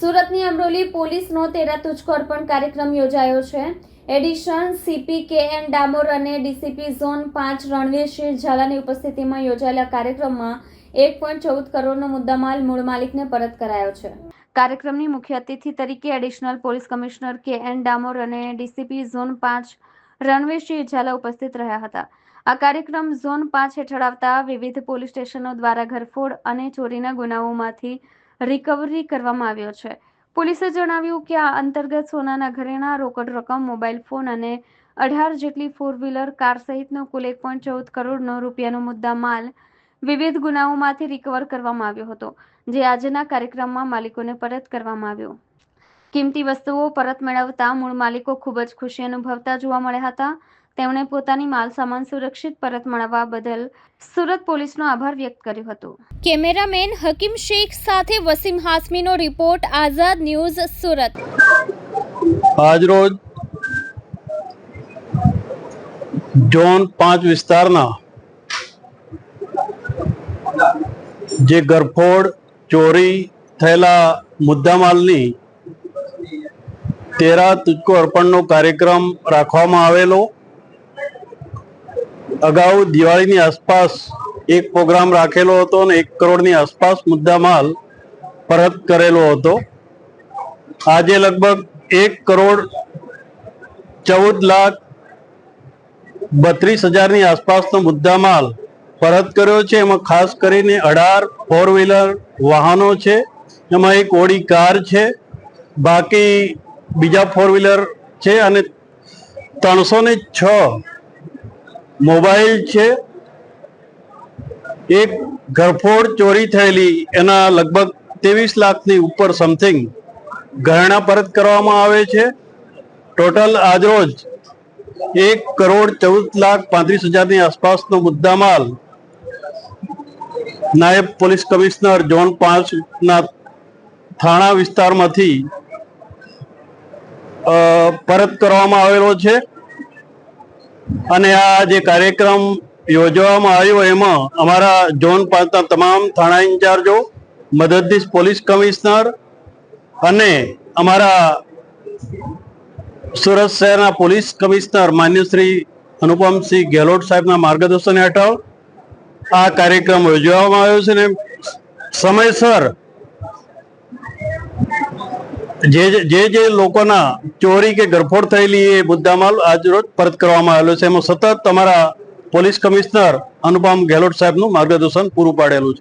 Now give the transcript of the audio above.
સુરતની અમરોલી પોલીસનો તેરા તુજકો અર્પણ કાર્યક્રમ યોજાયો છે. Addition, CP K N Damor અને ડીસીપી ઝોન પાંચ રણવીરસિંહ ઝાલાની ઉપસ્થિતિમાં યોજાયેલા કાર્યક્રમમાં એક પોઈન્ટ ચૌદ કરોડનો મુદ્દામાલ મૂળ માલિકને પરત કરાયો છે. કાર્યક્રમની મુખ્ય અતિથિ તરીકે additional police commissioner K N Damor અને ડીસીપી ઝોન પાંચ રણવીરસિંહ ઝાલા ઉપસ્થિત રહ્યા હતા. આ કાર્યક્રમ ઝોન પાંચ હેઠળ આવતા વિવિધ પોલીસ સ્ટેશનો દ્વારા ઘરફોડ અને ચોરીના ગુનાઓમાંથી રિકવરી કરવામાં આવ્યો છે. પોલીસે જણાવ્યું કે આ અંતર્ગત સોનાના ઘરેણા, રોકડ રકમ, મોબાઈલ ફોન અને અઢાર જેટલી ફોર વ્હીલર કાર સહિતનો કુલ એક પોઈન્ટ ચૌદ કરોડનો રૂપિયાનો મુદ્દા માલ વિવિધ ગુનાઓમાંથી રિકવર કરવામાં આવ્યો હતો, જે આજના કાર્યક્રમમાં માલિકોને પરત કરવામાં આવ્યો. કિંમતી વસ્તુઓ પરત મેળવતા મૂળ માલિકો ખૂબ જ ખુશી અનુભવતા જોવા મળ્યા હતા. તેમણે પોતાની માલ સામાન સુરક્ષિત પરત મળવા બદલ સુરત પોલીસનો આભાર વ્યક્ત કર્યો હતો. કેમેરામેન હકીમ શેખ સાથે વસીમ હાસમીનો રિપોર્ટ આઝાદ ન્યૂઝ સુરત. આજરોજ ઝોન પાંચ વિસ્તારના જે ગરફોડ ચોરી થયેલા મુદ્દામાલની તેરા તુજકો અર્પણનો કાર્યક્રમ રાખવામાં આવેલો. અગાઉ દિવાળીની આસપાસ એક પ્રોગ્રામ રાખેલો હતો અને એક કરોડની આસપાસ મુદ્દામાલ પરત કરેલો હતો. આજે લગભગ એક કરોડ ચૌદ લાખ બત્રીસ હજારની આસપાસનો મુદ્દામાલ પરત કર્યો છે. એમાં ખાસ કરીને અઢાર ફોર વ્હીલર વાહનો છે. એમાં એક ઓડી કાર છે. બાકી બીજા ફોર વ્હીલર છે અને ત્રણસો ને છ મોબાઈલ છે. એક ઘરફોડ ચોરી થયેલી, એના લગભગ ત્રેવીસ લાખની ઉપર સમથિંગ ઘરેણા પરત કરવામાં આવે છે. ટોટલ આજરોજ એક કરોડ ચૌદ લાખ પાંત્રીસ હજારની આસપાસનો મુદ્દામાલ નાયબ પોલીસ કમિશનર ઝોન પાંચના થાણા વિસ્તારમાંથી પરત કરવામાં આવેલો છે. અને આ જે કાર્યક્રમ યોજવામાં આવ્યો એમાં અમારા ઝોન પાંચના તમામ થાણા ઇન્ચાર્જો, મદદનીશ પોલીસ કમિશનર અને અમારા સુરત શહેરના પોલીસ કમિશનર માન્ય શ્રી અનુપમસિંહ ગેહલોત સાહેબના માર્ગદર્શન હેઠળ આ કાર્યક્રમ યોજવામાં આવ્યો છે ને સમયસર જે જે જે લોકોના ચોરી કે ગરફોડ થયેલી એ મુદ્દામાલ આજરોજ પરત કરવામાં આવેલો છે. એમાં સતત તમારા પોલીસ કમિશનર અનુપમ ગેહલોત સાહેબનું માર્ગદર્શન પૂરું પાડેલું છે.